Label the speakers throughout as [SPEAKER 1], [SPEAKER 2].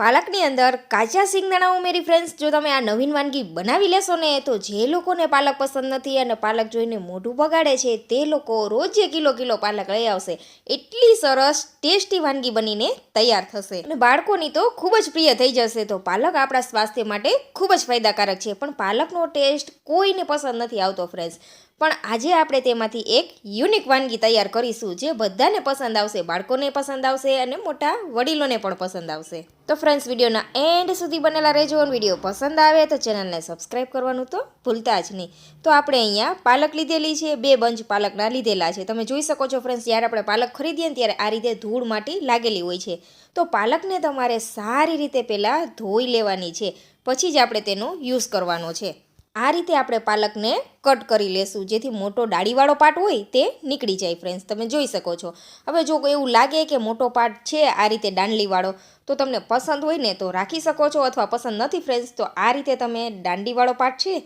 [SPEAKER 1] પાલકની અંદર કાચા સિંગદાણા ઉમેરી ફ્રેન્ડ્સ જો તમે આ નવીન વાનગી બનાવી લેશો ને, તો જે લોકોને પાલક પસંદ નથી અને પાલક જોઈને મોઢું બગાડે છે, તે લોકો રોજે કિલો કિલો પાલક લઈ આવશે. એટલી સરસ, ટેસ્ટી વાનગી બનીને તૈયાર થશે. અને બાળકોની તો ખૂબ જ પ્રિય થઈ જશે, તો પાલક આપણા સ્વાસ્થ્ય માટે ખૂબ જ ફાયદાકારક છે. પણ પાલકનો ટેસ્ટ કોઈને પસંદ નથી આવતો ફ્રેન્ડ્સ પણ આજે આપણે તેમાંથી એક યુનિક વાનગી તૈયાર કરીશું, જે બધાને પસંદ આવશે, બાળકોને પસંદ આવશે અને મોટા વડીલોને પણ પસંદ આવશે. તો ફ્રેન્ડ્સ વિડીયોના એન્ડ સુધી બનેલા રહેજો વીડિયો પસંદ આવે તો ચેનલને સબસ્ક્રાઈબ કરવાનું તો ભૂલતા જ નહીં. તો આપણે અહીંયા પાલક લીધેલી છે, બે બંચ પાલકના લીધેલા છે. તમે જોઈ શકો છો ફ્રેન્ડ્સ જ્યારે આપણે પાલક ખરીદીએ ને ત્યારે આ રીતે ધૂળ માટી લાગેલી હોય છે. તો પાલકને તમારે સારી રીતે પહેલાં ધોઈ લેવાની છે. પછી જ આપણે તેનો યુઝ કરવાનો છે. આ રીતે આપણે પાલકને કટ કરી લેશું. જેથી મોટો ડાળીવાળો પાર્ટ હોય તે નીકળી જાય ફ્રેન્ડ્સ તમે જોઈ શકો છો. હવે જો એવું લાગે કે મોટો પાર્ટ છે આ રીતે દાંડલીવાળો, તો તમને પસંદ હોય ને તો રાખી શકો છો. અથવા પસંદ નથી ફ્રેન્ડ્સ તો આ રીતે તમે દાંડીવાળો પાર્ટ છે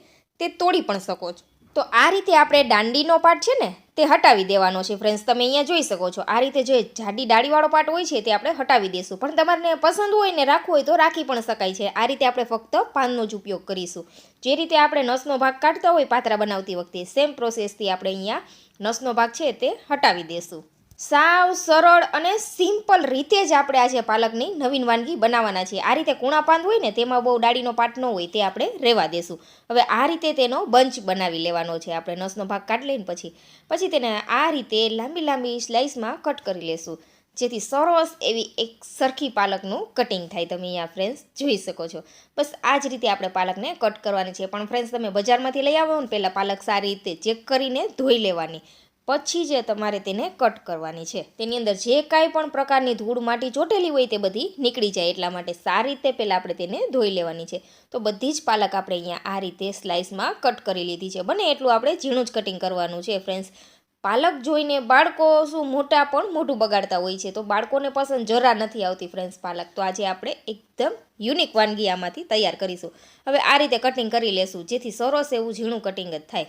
[SPEAKER 1] તે તોડી પણ શકો છો. તો આ રીતે આપણે દાંડીનો પાર્ટ છે ને, તે હટાવી દેવાનો છે ફ્રેન્ડ્સ તમે અહીંયા જોઈ શકો છો. આ રીતે જે જાડી ડાળીવાળો પાર્ટ હોય છે તે આપણે હટાવી દઈશું પણ તમારે પસંદ હોય ને રાખવું હોય તો રાખી પણ શકાય છે. આ રીતે આપણે ફક્ત પાનનો જ ઉપયોગ કરીશું. જે રીતે આપણે નસનો ભાગ કાઢતા હોય પાત્રા બનાવતી વખતે સેમ પ્રોસેસથી આપણે અહીંયા નસનો ભાગ છે તે હટાવી દઈશું સાવ સરળ અને સિમ્પલ રીતે જ આપણે આજે પાલકની નવીન વાનગી બનાવવાના છે આ રીતે કૂણા પાંદ હોય ને, તેમાં બહુ ડાળીનો પાટ ન હોય તે આપણે રહેવા દેશું. હવે આ રીતે તેનો બંચ બનાવી લેવાનો છે. આપણે નસનો ભાગ કાઢી લઈને પછી પછી તેને આ રીતે લાંબી લાંબી સ્લાઇસમાં કટ કરી લેશું. જેથી સરસ એવી એક સરખી પાલકનું કટિંગ થાય. તમે અહીંયા ફ્રેન્ડ્સ જોઈ શકો છો. બસ આ જ રીતે આપણે પાલકને કટ કરવાની છે. પણ ફ્રેન્ડ્સ તમે બજારમાંથી લઈ આવો ને, પહેલાં પાલક સારી રીતે ચેક કરીને ધોઈ લેવાની. પછી જે તમારે તેને કટ કરવાની છે. તેની અંદર જે કાંઈ પણ પ્રકારની ધૂળ માટી ચોટેલી હોય તે બધી નીકળી જાય. એટલા માટે સારી રીતે પહેલાં આપણે તેને ધોઈ લેવાની છે. તો બધી જ પાલક આપણે અહીંયા આ રીતે સ્લાઇસમાં કટ કરી લીધી છે. બને એટલું આપણે ઝીણું જ કટિંગ કરવાનું છે ફ્રેન્ડ્સ પાલક જોઈને બાળકો શું મોટા પણ મોટું બગાડતા હોય છે. તો બાળકોને પસંદ જરા નથી આવતી ફ્રેન્ડ્સ પાલક. તો આજે આપણે એકદમ યુનિક વાનગી આમાંથી તૈયાર કરીશું. હવે આ રીતે કટિંગ કરી લેશું. જેથી સરસ એવું ઝીણું કટિંગ જ થાય.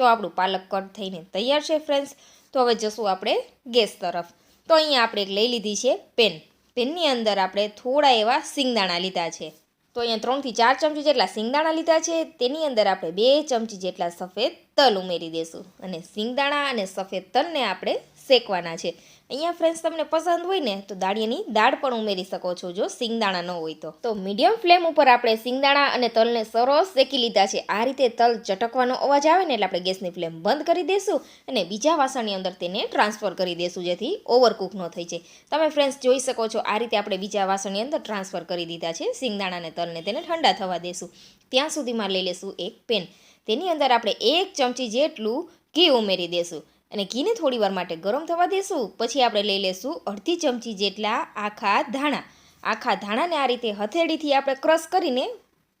[SPEAKER 1] તો આપણું પાલક કટ થઈને તૈયાર છે ફ્રેન્ડ્સ. તો હવે જશું આપણે ગેસ તરફ. તો અહીંયા આપણે એક લઈ લીધી છે પેન. પેનની અંદર આપણે થોડા એવા સિંગદાણા લીધા છે. તો અહીંયા ત્રણથી ચાર ચમચી જેટલા સિંગદાણા લીધા છે. તેની અંદર આપણે બે ચમચી જેટલા સફેદ તલ ઉમેરી દઈશું અને સિંગદાણા અને સફેદ તલને આપણે શેકવાના છે. અહીંયા ફ્રેન્ડ્સ તમને પસંદ હોય ને, તો દાળિયાની દાળ પણ ઉમેરી શકો છો, જો સિંગદાણા ન હોય તો. મીડિયમ ફ્લેમ ઉપર આપણે સિંગદાણા અને તલને સરસ શેકી લીધા છે. આ રીતે તલ ચટકવાનો અવાજ આવે ને, એટલે આપણે ગેસની ફ્લેમ બંધ કરી દઈશું અને બીજા વાસણની અંદર તેને ટ્રાન્સફર કરી દઈશું જેથી ઓવરકુક ન થઈ જાય. તમે ફ્રેન્ડ્સ જોઈ શકો છો, આ રીતે આપણે બીજા વાસણની અંદર ટ્રાન્સફર કરી દીધા છે. સિંગદાણા અને તલને તેને ઠંડા થવા દેશું. ત્યાં સુધીમાં લઈ લેશું એક પેન. તેની અંદર આપણે એક ચમચી જેટલું ઘી ઉમેરી દઈશું અને ઘીને થોડીવાર માટે ગરમ થવા દેશું. પછી આપણે લઈ લેશું અડધી ચમચી જેટલા આખા ધાણા. આખા ધાણાને આ રીતે હથેળીથી આપણે ક્રશ કરીને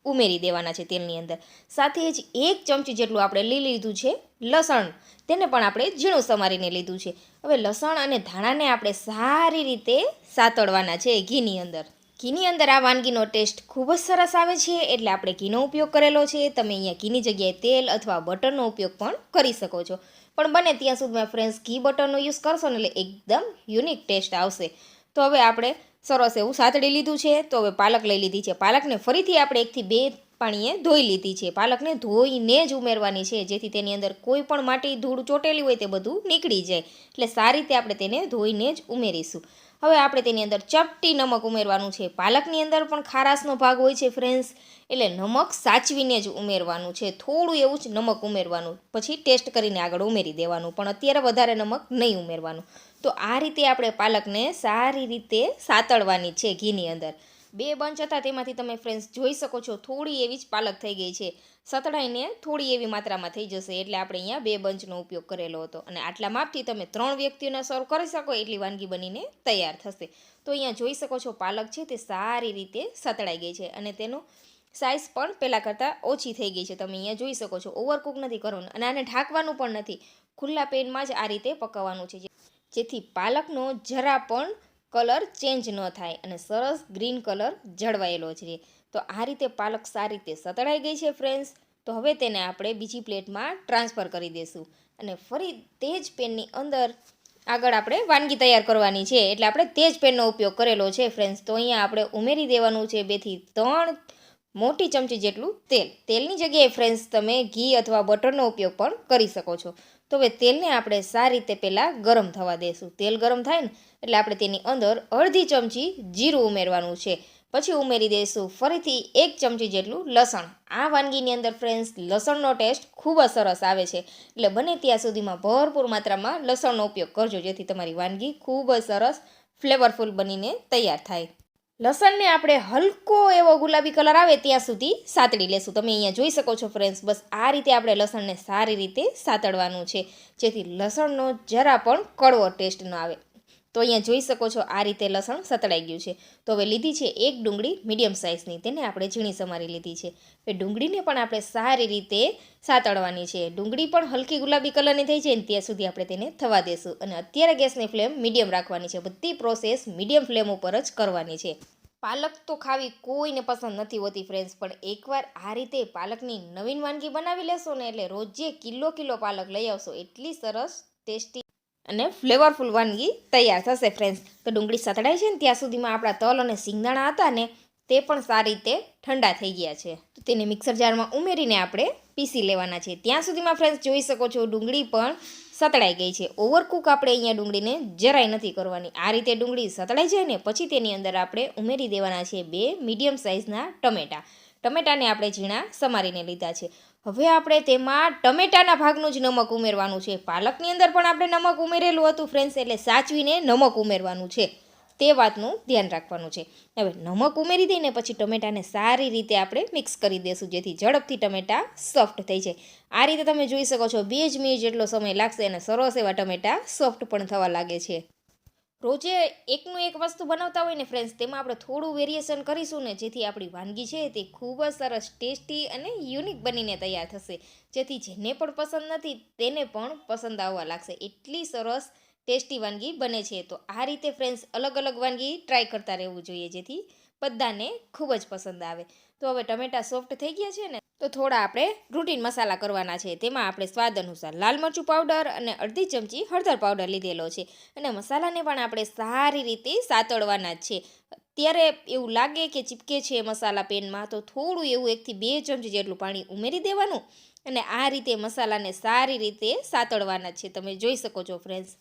[SPEAKER 1] ઉમેરી દેવાના છે તેલની અંદર. સાથે જ એક ચમચી જેટલું આપણે લઈ લીધું છે લસણ. તેને પણ આપણે ઝીણું સમારીને લીધું છે. હવે લસણ અને ધાણાને આપણે સારી રીતે સાતળવાના છે ઘીની અંદર. ઘીની અંદર આ વાનગીનો ટેસ્ટ ખૂબ જ સરસ આવે છે, એટલે આપણે ઘીનો ઉપયોગ કરેલો છે. તમે અહીંયા ઘીની જગ્યાએ તેલ અથવા બટરનો ઉપયોગ પણ કરી શકો છો. પણ બને ત્યાં સુધીમાં ફ્રેન્ડ્સ ઘી બટરનો યુઝ કરશો ને એટલે એકદમ યુનિક ટેસ્ટ આવશે. તો હવે આપણે સરસ એવું સાતડી લીધું છે. તો હવે પાલક લઈ લીધી છે. પાલકને ફરીથી આપણે એકથી બે પાણીએ ધોઈ લીધી છે. પાલકને ધોઈને જ ઉમેરવાની છે, જેથી તેની અંદર કોઈ પણ માટી ધૂળ ચોટેલી હોય તે બધું નીકળી જાય. એટલે સારી રીતે આપણે તેને ધોઈને જ ઉમેરીશું. હવે આપણે તેની અંદર ચપટી નમક ઉમેરવાનું છે. પાલકની અંદર પણ ખારાશનો ભાગ હોય છે ફ્રેન્ડ્સ એટલે નમક સાચવીને જ ઉમેરવાનું છે. થોડું એવું જ નમક ઉમેરવાનું. પછી ટેસ્ટ કરીને આગળ ઉમેરી દેવાનું. પણ અત્યારે વધારે નમક નહીં ઉમેરવાનું. તો આ રીતે આપણે પાલકને સારી રીતે સાતળવાની છે ઘીની અંદર. બે બંચ હતા, તેમાંથી તમે ફ્રેન્ડ્સ જોઈ શકો છો. થોડી એવી જ પાલક થઈ ગઈ છે. સતડાઈને થોડી એવી માત્રામાં થઈ જશે, એટલે આપણે અહીંયા બે બંચનો ઉપયોગ કરેલો હતો. અને આટલા માપથી તમે ત્રણ વ્યક્તિઓને સર્વ કરી શકો, એટલી વાનગી બનીને તૈયાર થશે. તો અહીંયા જોઈ શકો છો, પાલક છે તે સારી રીતે સતળાઈ ગઈ છે. અને તેનો સાઇઝ પણ પહેલાં કરતાં ઓછી થઈ ગઈ છે. તમે અહીંયા જોઈ શકો છો ઓવરકુક નથી કરવાનું. અને આને ઢાંકવાનું પણ નથી. ખુલ્લા પેનમાં જ આ રીતે પકાવવાનું છે. જેથી પાલકનો જરા પણ કલર ચેન્જ ન થાય અને સરસ ગ્રીન કલર જળવાયેલો છે તો આ રીતે પાલક સારી રીતે સતળાઈ ગઈ છે ફ્રેન્ડ્સ તો હવે તેને આપણે બીજી પ્લેટમાં ટ્રાન્સફર કરી દઈશું અને ફરી તે જ પેનની અંદર આગળ આપણે વાનગી તૈયાર કરવાની છે. એટલે આપણે તે જ પેનનો ઉપયોગ કરેલો છે ફ્રેન્ડ્સ તો અહીંયા આપણે ઉમેરી દેવાનું છે બેથી ત્રણ મોટી ચમચી જેટલું તેલ. તેલની જગ્યાએ ફ્રેન્ડ્સ તમે ઘી અથવા બટરનો ઉપયોગ પણ કરી શકો છો. તો હવે તેલને આપણે સારી રીતે પહેલાં ગરમ થવા દઈશું તેલ ગરમ થાય ને એટલે આપણે તેની અંદર અડધી ચમચી જીરું ઉમેરવાનું છે. પછી ઉમેરી દઈશું ફરીથી એક ચમચી જેટલું લસણ. આ વાનગીની અંદર ફ્રેન્ડ્સ લસણનો ટેસ્ટ ખૂબ જ સરસ આવે છે. એટલે બને ત્યાં સુધીમાં ભરપૂર માત્રામાં લસણનો ઉપયોગ કરજો, જેથી તમારી વાનગી ખૂબ જ સરસ ફ્લેવરફુલ બનીને તૈયાર થાય. લસણને આપણે હલકો એવો ગુલાબી કલર આવે ત્યાં સુધી સાતડી લેશું. તમે અહીંયા જોઈ શકો છો ફ્રેન્ડ્સ બસ આ રીતે આપણે લસણને સારી રીતે સાતડવાનું છે. જેથી લસણનો જરા પણ કડવો ટેસ્ટ ન આવે. તો અહીંયા જોઈ શકો છો આ રીતે લસણ સતળાઈ ગયું છે. તો હવે લીધી છે એક ડુંગળી મીડિયમ સાઇઝની, તેને આપણે ઝીણી સમારી લીધી છે. એ ડુંગળીને પણ આપણે સારી રીતે સાતળવાની છે. ડુંગળી પણ હલકી ગુલાબી કલરની થઈ જાય ને ત્યાં સુધી આપણે તેને થવા દેશું. અને અત્યારે ગેસની ફ્લેમ મીડિયમ રાખવાની છે. બધી પ્રોસેસ મીડિયમ ફ્લેમ ઉપર જ કરવાની છે. પાલક તો ખાવી કોઈને પસંદ નથી હોતી ફ્રેન્ડ્સ, પણ એકવાર આ રીતે પાલકની નવીન વાનગી બનાવી લેશો ને એટલે રોજે કિલો કિલો પાલક લઈ આવશો. એટલી સરસ ટેસ્ટી અને ફ્લેવરફુલ વાનગી તૈયાર થશે ફ્રેન્ડ્સ તો ડુંગળી સતડાય છે ને, ત્યાં સુધીમાં આપણા તલ અને સિંગદાણા હતા ને, તે પણ સારી રીતે ઠંડા થઈ ગયા છે. તો તેને મિક્સર જારમાં ઉમેરીને આપણે પીસી લેવાના છે ત્યાં સુધીમાં ફ્રેન્ડ્સ જોઈ શકો છો, ડુંગળી પણ સતળાઈ ગઈ છે. ઓવરકુક આપણે અહીંયા ડુંગળીને જરાય નથી કરવાની. આ રીતે ડુંગળી સતળાઈ જાય ને, પછી તેની અંદર આપણે ઉમેરી દેવાના છે બે મીડિયમ સાઇઝના ટમેટાં. ટમેટાને આપણે ઝીણા સમારીને લીધા છે. હવે આપણે તેમાં ટમેટાના ભાગનું જ નમક ઉમેરવાનું છે. પાલકની અંદર પણ આપણે નમક ઉમેરેલું હતું ફ્રેન્ડ્સ એટલે સાચવીને નમક ઉમેરવાનું છે. તે વાતનું ધ્યાન રાખવાનું છે. હવે નમક ઉમેરી દઈને પછી ટમેટાને સારી રીતે આપણે મિક્સ કરી દઈશું જેથી ઝડપથી ટમેટા સોફ્ટ થઈ જાય. આ રીતે તમે જોઈ શકો છો બે જ મિનિટ જેટલો સમય લાગશે અને સરસ એવા ટમેટા સોફ્ટ પણ થવા લાગે છે. રોજે એકનું એક વસ્તુ બનાવતા હોય ને ફ્રેન્ડ્સ તેમાં આપણે થોડું વેરિએશન કરીશું ને, જેથી આપણી વાનગી છે તે ખૂબ જ સરસ ટેસ્ટી અને યુનિક બનીને તૈયાર થશે. જેથી જેને પણ પસંદ નથી, તેને પણ પસંદ આવવા લાગશે. એટલી સરસ ટેસ્ટી વાનગી બને છે. તો આ રીતે ફ્રેન્ડ્સ અલગ અલગ વાનગી ટ્રાય કરતા રહેવું જોઈએ, જેથી બધાને ખૂબ જ પસંદ આવે. તો હવે ટમેટા સોફ્ટ થઈ ગયા છે ને તો થોડા આપણે રૂટીન મસાલા કરવાના છે. તેમાં આપણે સ્વાદ અનુસાર લાલ મરચું પાવડર અને અડધી ચમચી હળદર પાવડર લીધેલો છે. અને મસાલાને પણ આપણે સારી રીતે સાતળવાના છે. ત્યારે એવું લાગે કે ચીપકે છે મસાલા પેનમાં, તો થોડું એવું એકથી બે ચમચી જેટલું પાણી ઉમેરી દેવાનું અને આ રીતે મસાલાને સારી રીતે સાતળવાના છે. તમે જોઈ શકો છો ફ્રેન્ડ્સ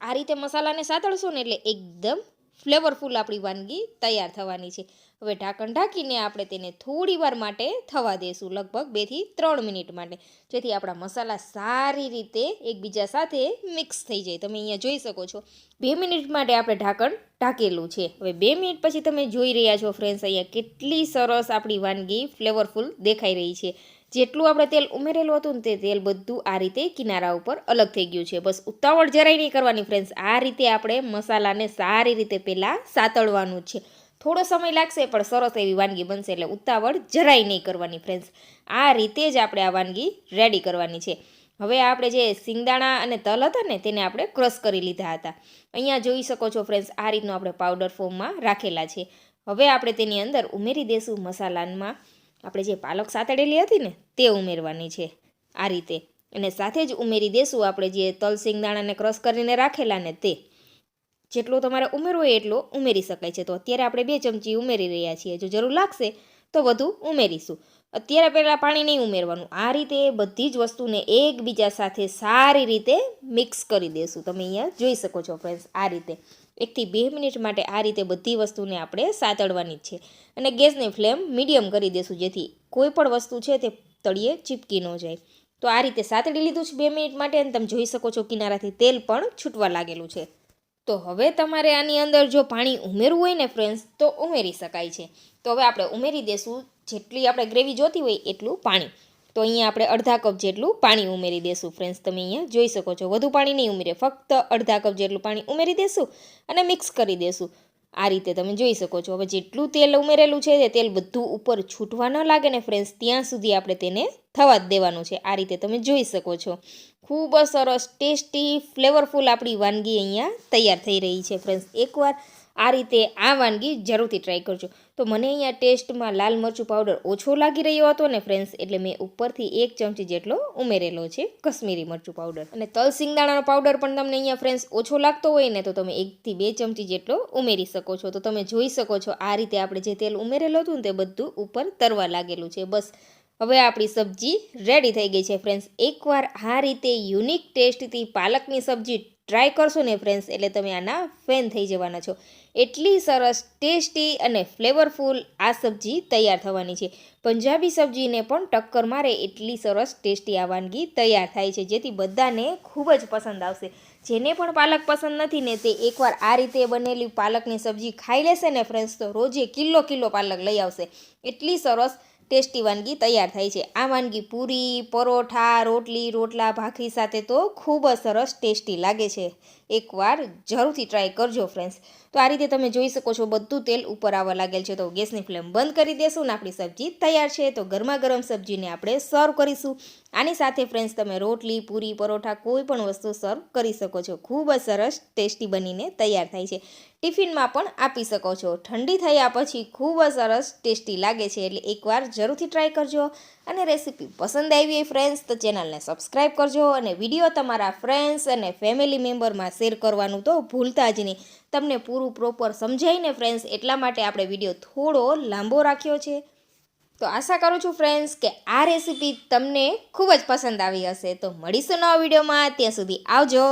[SPEAKER 1] આ રીતે મસાલાને સાતળશો ને એટલે એકદમ ફ્લેવરફુલ આપણી વાનગી તૈયાર થવાની છે. હવે ઢાંકણ ઢાંકીને આપણે તેને થોડી વાર માટે થવા દઈશું લગભગ બેથી ત્રણ મિનિટ માટે. જેથી આપણા મસાલા સારી રીતે એકબીજા સાથે મિક્સ થઈ જાય. તમે અહીંયા જોઈ શકો છો. બે મિનિટ માટે આપણે ઢાંકણ ઢાંકેલું છે. હવે બે મિનિટ પછી તમે જોઈ રહ્યા છો ફ્રેન્ડ્સ અહીંયા કેટલી સરસ આપણી વાનગી ફ્લેવરફુલ દેખાઈ રહી છે. જેટલું આપણે તેલ ઉમેરેલું હતું ને તે તેલ બધું આ રીતે કિનારા ઉપર અલગ થઈ ગયું છે. બસ ઉતાવળ જરાય નહીં કરવાની ફ્રેન્ડ્સ આ રીતે આપણે મસાલાને સારી રીતે પહેલાં સાતળવાનું છે. થોડો સમય લાગશે, પણ સરસ એવી વાનગી બનશે એટલે ઉતાવળ જરાય નહીં કરવાની ફ્રેન્ડ્સ આ રીતે જ આપણે આ વાનગી રેડી કરવાની છે. હવે આપણે જે સિંગદાણા અને તલ હતા ને, તેને આપણે ક્રશ કરી લીધા હતા. અહીંયા જોઈ શકો છો ફ્રેન્ડ્સ આ રીતનો આપણે પાવડર ફોર્મમાં રાખેલા છે. હવે આપણે તેની અંદર ઉમેરી દઈશું મસાલામાં. આપણે જે પાલક સાતડેલી હતી ને, તે ઉમેરવાની છે આ રીતે. અને સાથે જ ઉમેરી દેશું આપણે જે તલ સિંગદાણાને ક્રશ કરીને રાખેલા ને તે. જેટલો તમારે ઉમેરવો હોય એટલો ઉમેરી શકાય છે. તો અત્યારે આપણે બે ચમચી ઉમેરી રહ્યા છીએ. જો જરૂર લાગશે તો વધુ ઉમેરીશું. અત્યારે પહેલાં પાણી નહીં ઉમેરવાનું. આ રીતે બધી જ વસ્તુને એકબીજા સાથે સારી રીતે મિક્સ કરી દેશું. તમે અહીંયા જોઈ શકો છો ફ્રેન્ડ્સ, આ રીતે. એકથી બે મિનિટ માટે આ રીતે બધી વસ્તુને આપણે સાતળવાની જ છે. અને ગેસની ફ્લેમ મીડિયમ કરી દેશું, જેથી કોઈ પણ વસ્તુ છે તે તળિયે ચીપકી ન જાય. તો આ રીતે સાતળી લીધું છે બે મિનિટ માટે. અને તમે જોઈ શકો છો કિનારાથી તેલ પણ છૂટવા લાગેલું છે. તો હવે તમારે આની અંદર જો પાણી ઉમેરવું હોય ને ફ્રેન્ડ્સ તો ઉમેરી શકાય છે. તો હવે આપણે ઉમેરી દેશું. જેટલી આપણે ગ્રેવી જોતી હોય એટલું પાણી. તો અહીંયા આપણે અડધા કપ જેટલું પાણી ઉમેરી દેશું ફ્રેન્ડ્સ તમે અહીંયા જોઈ શકો છો. વધુ પાણી નહીં ઉમેરે ફક્ત અડધા કપ જેટલું પાણી ઉમેરી દેશું અને મિક્સ કરી દેશું. આ રીતે તમે જોઈ શકો છો. હવે જેટલું તેલ ઉમેરેલું છે તે તેલ બધું ઉપર છૂટવા ન લાગે ને ફ્રેન્ડ્સ ત્યાં સુધી આપણે તેને થવા જ દેવાનું છે. આ રીતે તમે જોઈ શકો છો. ખૂબ સરસ, ટેસ્ટી ફ્લેવરફુલ આપણી વાનગી અહીંયા તૈયાર થઈ રહી છે ફ્રેન્ડ્સ એકવાર આ રીતે આ વાનગી જરૂરથી ટ્રાય કરજો. તો મને અહીંયા ટેસ્ટમાં લાલ મરચું પાવડર ઓછો લાગી રહ્યો હતો ને ફ્રેન્ડ્સ એટલે મેં ઉપરથી એક ચમચી જેટલો ઉમેરેલો છે કશ્મીરી મરચું પાવડર અને તલ સિંગદાણાનો પાવડર પણ તમને અહીંયા ફ્રેન્ડ્સ ઓછો લાગતો હોય ને તો તમે એકથી બે ચમચી જેટલો ઉમેરી શકો છો. તો તમે જોઈ શકો છો આ રીતે આપણે જે તેલ ઉમેરેલું હતું ને તે બધું ઉપર તરવા લાગેલું છે. બસ, હવે આપણી સબ્જી રેડી થઈ ગઈ છે ફ્રેન્ડ્સ એકવાર આ રીતે યુનિક ટેસ્ટથી પાલકની સબ્જી ટ્રાય કરશો ને ફ્રેન્ડ્સ એટલે તમે આના ફેન થઈ જવાના છો. એટલી સરસ ટેસ્ટી અને ફ્લેવરફુલ આ સબ્જી તૈયાર થવાની છે. પંજાબી સબ્જીને પણ ટક્કર મારે એટલી સરસ ટેસ્ટી આ વાનગી તૈયાર થાય છે, જેથી બધાને ખૂબ જ પસંદ આવશે. જેને પણ પાલક પસંદ નથી ને તે એકવાર આ રીતે બનેલી પાલકની સબ્જી ખાઈ લેશે ને ફ્રેન્ડ્સ તો રોજે કિલો કિલો પાલક લઈ આવશે. એટલી સરસ ટેસ્ટી વાનગી તૈયાર થાય છે. આ વાનગી પૂરી, પરોઠા, રોટલી, રોટલા, ભાખરી સાથે તો ખૂબ જ સરસ ટેસ્ટી લાગે છે. એકવાર જરૂરથી ટ્રાય કરજો ફ્રેન્ડ્સ તો આ રીતે તમે જોઈ શકો છો બધું તેલ ઉપર આવવા લાગેલ છે. તો ગેસની ફ્લેમ બંધ કરી દેશું ને આપણી સબ્જી તૈયાર છે. તો ગરમા ગરમ સબ્જીને આપણે સર્વ કરીશું. આની સાથે ફ્રેન્ડ્સ તમે રોટલી, પૂરી, પરોઠા કોઈ પણ વસ્તુ સર્વ કરી શકો છો. ખૂબ જ સરસ ટેસ્ટી બનીને તૈયાર થાય છે. ટિફિનમાં પણ આપી શકો છો. ઠંડી થયા પછી ખૂબ જ સરસ ટેસ્ટી લાગે છે. એટલે એકવાર જરૂરથી ટ્રાય કરજો. અને રેસીપી પસંદ આવી હોય ફ્રેન્ડ્સ તો ચેનલને સબસ્ક્રાઈબ કરજો અને વીડિયો તમારા ફ્રેન્ડ્સ અને ફેમિલી મેમ્બરમાં શેર કરવાનું તો ભૂલતા જ નહીં. તમને પૂરું પ્રોપર સમજાઈને ફ્રેન્ડ્સ એટલા માટે આપણે વીડિયો થોડો લાંબો રાખ્યો છે. તો આશા કરું છું ફ્રેન્ડ્સ કે આ રેસીપી તમને ખૂબ જ પસંદ આવી હશે. તો મળીશું નવા વિડીયોમાં ત્યાં સુધી આવજો.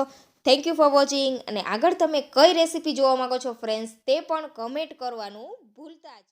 [SPEAKER 1] થેન્ક યુ ફોર વોચિંગ અને આગળ તમે કઈ રેસીપી જોવા માંગો છો ફ્રેન્ડ્સ તે પણ કમેન્ટ કરવાનું ભૂલતા જ